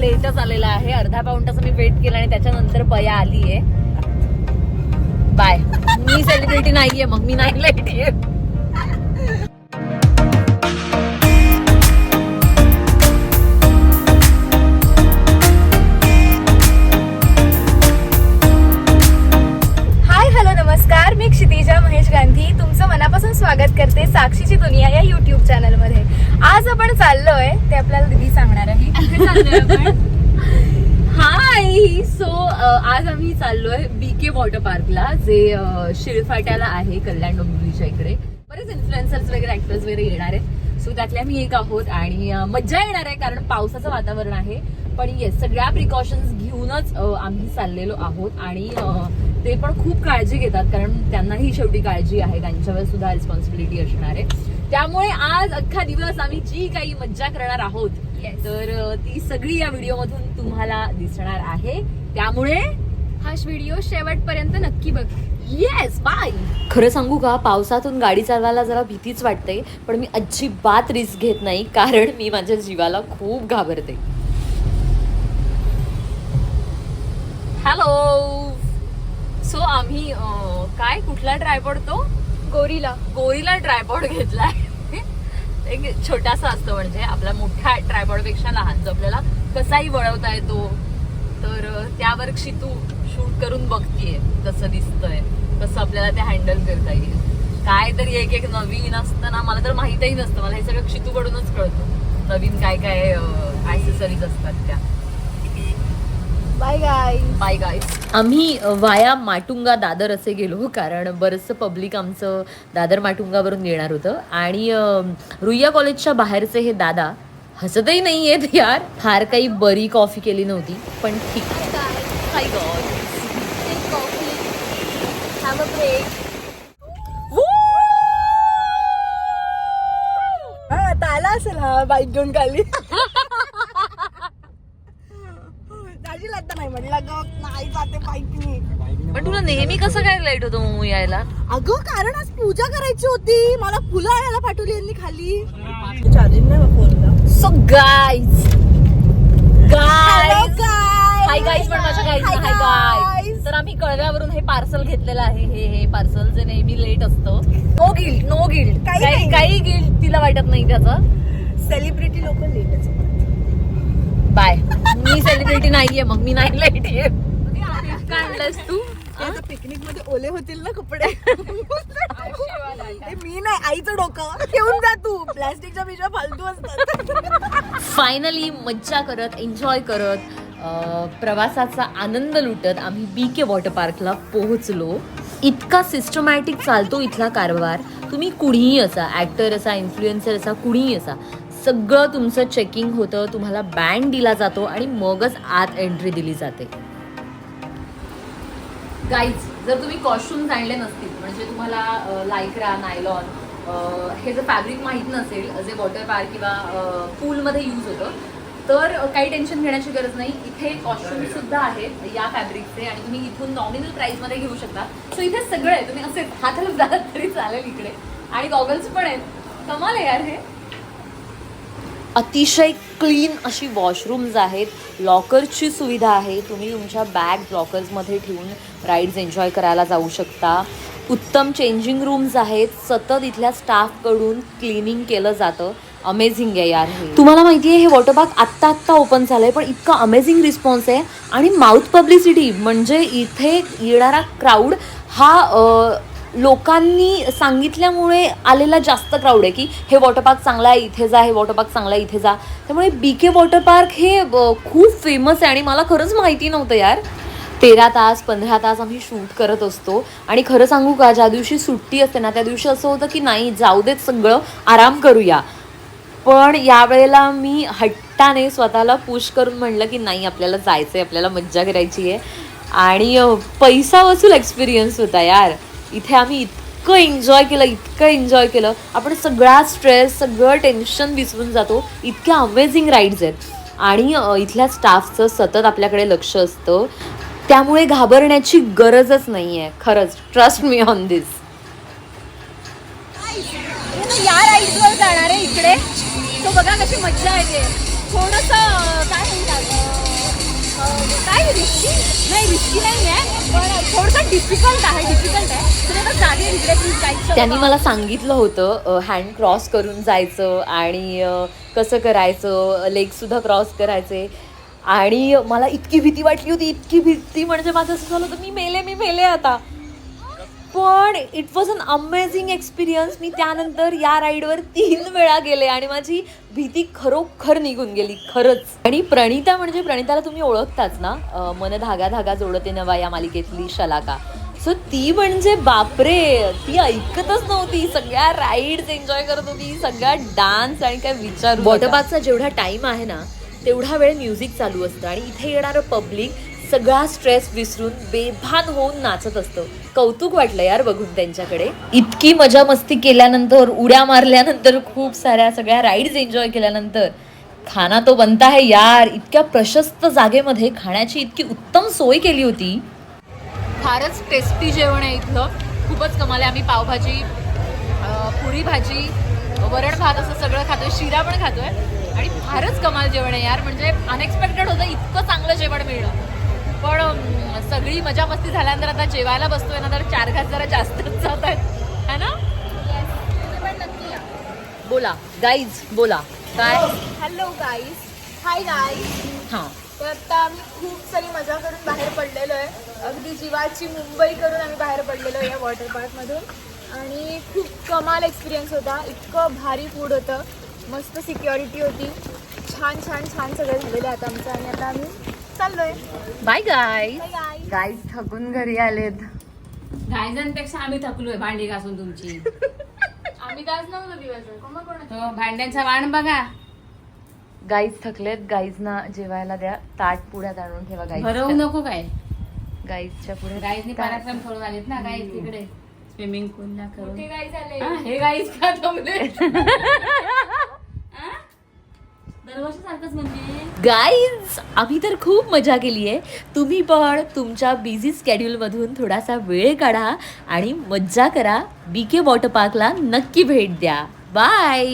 लेटच आलेला आहे. अर्धा पाऊण तास मी वेट केला आणि त्याच्यानंतर बया आली आहे बाय मी सेलिब्रिटी नाहीये मग मी नाही लेट क्षितिजा महेश गांधी तुमचं मनापासून स्वागत करते साक्षीची दुनिया या युट्यूब चॅनलमध्ये. आज आपण चाललोय ते आपल्याला दिदी सांगणार आहे. हाय! सो आज आम्ही चाललोय बीके वॉटर पार्कला जे शिरफाट्याला शिळफाट्याला आहे कल्याण डोंबिवलीच्या इकडे. बरेच इन्फ्लुएन्सर्स वगैरे ऍक्टर्स वगैरे येणार आहेत. सो त्यातल्या मी एक आहोत आणि मज्जा येणार आहे कारण पावसाचं वातावरण आहे. पण येस सगळ्या प्रिकॉशन्स घेऊनच आम्ही चाललेलो आहोत आणि ते पण खूप काळजी घेतात कारण त्यांनाही शेवटी काळजी आहे. त्यांच्यावर सुद्धा रिस्पॉन्सिबिलिटी असणार आहे. त्यामुळे आज अख्खा दिवस आम्ही जी काही मज्जा करणार आहोत Yes. तर ती सगळी या व्हिडिओ मधून तुम्हाला दिसणार आहे. त्यामुळे हा व्हिडिओ शेवटपर्यंत नक्की बघ. येस बाय खरं सांगू का पावसातून गाडी चालवायला जरा भीतीच वाटते पण मी अजिबात रिस्क घेत नाही कारण मी माझ्या जीवाला खूप घाबरते. हॅलो काय कुठला ट्रायपॉड तो? गोरीला. गोरीला ट्रायपॉड घेतलाय. एक छोटासा असतो म्हणजे आपला मोठ्या ट्रायपॉडपेक्षा लहान जो आपल्याला कसाही वळवता येतो तर अं, त्यावर क्षितू शूट करून बघतीये कसं दिसतंय कसं आपल्याला ते हँडल करता येईल. काय तरी एक एक नवीन असतं ना मला तर माहितही नसतं. मला हे सगळं क्षितूकडूनच कळतं. नवीन काय काय ऍक्सेसरीज असतात त्या. बाय गाय बाय आम्ही वाया माटुंगा दादर असे गेलो कारण बरंचसं पब्लिक आमचं दादर माटुंगावरून येणार होतं. आणि रुईया कॉलेजच्या बाहेरचे हे दादा हसतही नाही आहेत यार. फार काही बरी कॉफी केली नव्हती पण ठीक. आला असेल हा बाईक घेऊन खाली दाजी लागता नाही म्हणला जाते बाईकनी. पण तुला नेहमी कसं काय लेट होतो मोमो यायला? अगं कारण आज पूजा करायची होती. मला फुलं आणायला पाठवली यांनी खाली. चार्जिंग नाही फोनला. So guys guys hi hi guys पण माझ्या गाईज हाय गाईज तर आम्ही कळव्यावरून हे पार्सल घेतलेलं आहे. हे हे पार्सल जे नेहमी लेट असतं. नो गिल्ट नो गिल्ट काही काही गिल्ट तिला वाटत नाही त्याचं. सेलिब्रिटी लोक लेटच बाय मी सेलिब्रिटी नाहीये मग. मी नाही लेट तू? पिकनिकमध्ये ओले होतील ना कपडे. मी नाही आईचं डोकं. ठेवून जा तू. प्लास्टिकच्या पिशव्या फालतू असतात. फायनली मज्जा करत एन्जॉय करत प्रवासाचा आनंद लुटत आम्ही बी के वॉटर पार्कला पोहोचलो. इतका सिस्टमॅटिक चालतो इथला कारभार. तुम्ही कुणीही असा ऍक्टर असा इन्फ्लुएन्सर असा कुणीही असा सगळं तुमचं चेकिंग होतं तुम्हाला बँड दिला जातो आणि मगच आत एंट्री दिली जाते. गाईज जर तुम्ही कॉस्ट्युम्स आणले नसतील म्हणजे तुम्हाला लायक्रा नायलॉन हे जर फॅब्रिक माहीत नसेल जे वॉटर पार्क किंवा पूलमध्ये यूज होतं तर काही टेन्शन घेण्याची गरज नाही. इथे कॉस्ट्युम सुद्धा आहेत या फॅब्रिकचे आणि तुम्ही इथून नॉमिनल प्राइसमध्ये घेऊ शकता. सो इथे सगळं आहे तुम्ही असे हाताला जात तरी चालेल इकडे. आणि गॉगल्स पण आहेत. कमाल आहे यार हे. अतिशय क्लीन अशी वॉशरूम्स आहेत. लॉकरची सुविधा आहे. तुम्ही तुमच्या बॅग लॉकर्समध्ये ठेवून राईड्स एन्जॉय करायला जाऊ शकता. उत्तम चेंजिंग रूम्स आहेत. सतत इथल्या स्टाफकडून क्लिनिंग केलं जातं. अमेझिंग आहे यार हे. तुम्हाला माहिती आहे हे वॉटर पार्क आत्ता आत्ता ओपन झालं आहे पण इतका अमेझिंग रिस्पॉन्स आहे. आणि माउथ पब्लिसिटी म्हणजे इथे येणारा क्राऊड हा लोकांनी सांगितल्यामुळे आलेला जास्त क्राऊड आहे की हे वॉटर पार्क चांगला आहे इथे जा हे वॉटर पार्क चांगला आहे इथे जा. त्यामुळे बी के वॉटर पार्क हे खूप फेमस आहे आणि मला खरंच माहिती नव्हतं यार. तेरा तास पंधरा तास आम्ही शूट करत असतो. आणि खरं सांगू का ज्या दिवशी सुट्टी असते ना त्या दिवशी असं होतं की नाही जाऊ देत सगळं आराम करूया. पण यावेळेला मी हट्टाने स्वतःला पुश करून म्हणलं की नाही आपल्याला जायचं आहे आपल्याला मज्जा करायची आहे आणि पैसा वसूल एक्सपिरियन्स होता यार. इथे आम्ही इतकं एन्जॉय केलं इतकं एन्जॉय केलं. आपण सगळा स्ट्रेस सगळं टेन्शन विसरून जातो. इतक्या अमेझिंग राईड्स आहेत. आणि इथल्या स्टाफचं सतत आपल्याकडे लक्ष असतं. त्यामुळे घाबरण्याची गरजच नाही आहे खरंच ट्रस्ट मी ऑन दिस या राईड्सवर जाणार आहे इकडे. तो बघा कशी मज्जा येते. थोडंसं काय डिफिकल्ट आहे डिफिकल्ट आहे. त्यांनी मला सांगितलं होतं हँड क्रॉस करून जायचं आणि कसं करायचं लेग सुद्धा क्रॉस करायचे. आणि मला इतकी भीती वाटली होती इतकी भीती म्हणजे माझं असं झालं होतं मी मेले मी मेले आता. पण it was an amazing experience मी त्यानंतर या राईडवर तीन वेळा गेले आणि माझी भीती खरोखर निघून गेली खरंच. आणि प्रणिता म्हणजे प्रणिताला तुम्ही ओळखताच ना? मन धागा धागा जोडते नवा या मालिकेतली शलाका. सो ती म्हणजे बापरे! ती ऐकतच नव्हती. सगळ्या राईड्स एन्जॉय करत होती. सगळ्या डान्स आणि काय विचार वॉटरपार्कचा जेवढा टाइम आहे ना तेवढा वेळ म्युझिक चालू असतं. आणि इथे येणारं पब्लिक सगळा स्ट्रेस विसरून बेभान होऊन नाचत असतं. कौतुक वाटलं यार बघून त्यांच्याकडे. इतकी मजा मस्ती केल्यानंतर उड्या मारल्यानंतर खूप साऱ्या सगळ्या राईड्स एन्जॉय केल्यानंतर खाना तो बनता है यार. इतक्या प्रशस्त जागेमध्ये खाण्याची इतकी उत्तम सोय केली होती. फारच टेस्टी जेवण आहे इथलं. खूपच कमाल आहे. आम्ही पावभाजी पुरी भाजी वरण भात असं सगळं खातोय. शिरा पण खातोय. आणि फारच कमाल जेवण आहे यार. म्हणजे अनएक्सपेक्टेड होतं. इतकं चांगलं जेवण मिळणं पण सगळी मजा मस्ती झाल्यानंतर आता जेवायला बसतोय ना तर चार घास जरा जास्तच जात आहेत है ना? पण नक्की या बोला. गाईज बोला. काय? हॅलो गाईज हाय गाईज हां. तर आता आम्ही खूप सारी मजा करून बाहेर पडलेलो आहे. अगदी जीवाची मुंबई करून आम्ही बाहेर पडलेलो आहे या वॉटर पार्कमधून आणि खूप कमाल एक्सपिरियन्स होता. इतकं भारी फूड होतं. मस्त सिक्युरिटी होती. छान छान छान सगळं झालेलं आहे आता आमचं. आणि आता आम्ही चाललोय. बाय गाय बाय गाय थकून घरी आलेत. गायजांपेक्षा आम्ही थकलोय भांडी घासून तुमची. आम्ही काच नव्हतो दिवस तो भांड्यांचा वाण बघा. गाईज थकलेत गाईजना जेवायला द्या. ताट पुढ्यात आणून ठेवा भरवू गाईज नको काय? गाईजच्या पुढे गाईजनी पराक्रम सोडून आलेत ना गाईज तिकडे. स्विमिंग करून. कुठे गाय झाले हा, हे गाईज का थांबले? दरवर्षी म्हणजे? गाईज आम्ही तर खूप मजा केली आहे. तुम्ही पण तुमच्या बिझी स्केड्यूलमधून थोडासा वेळ काढा आणि मज्जा करा. बी के वॉटर पार्कला नक्की भेट द्या. बाय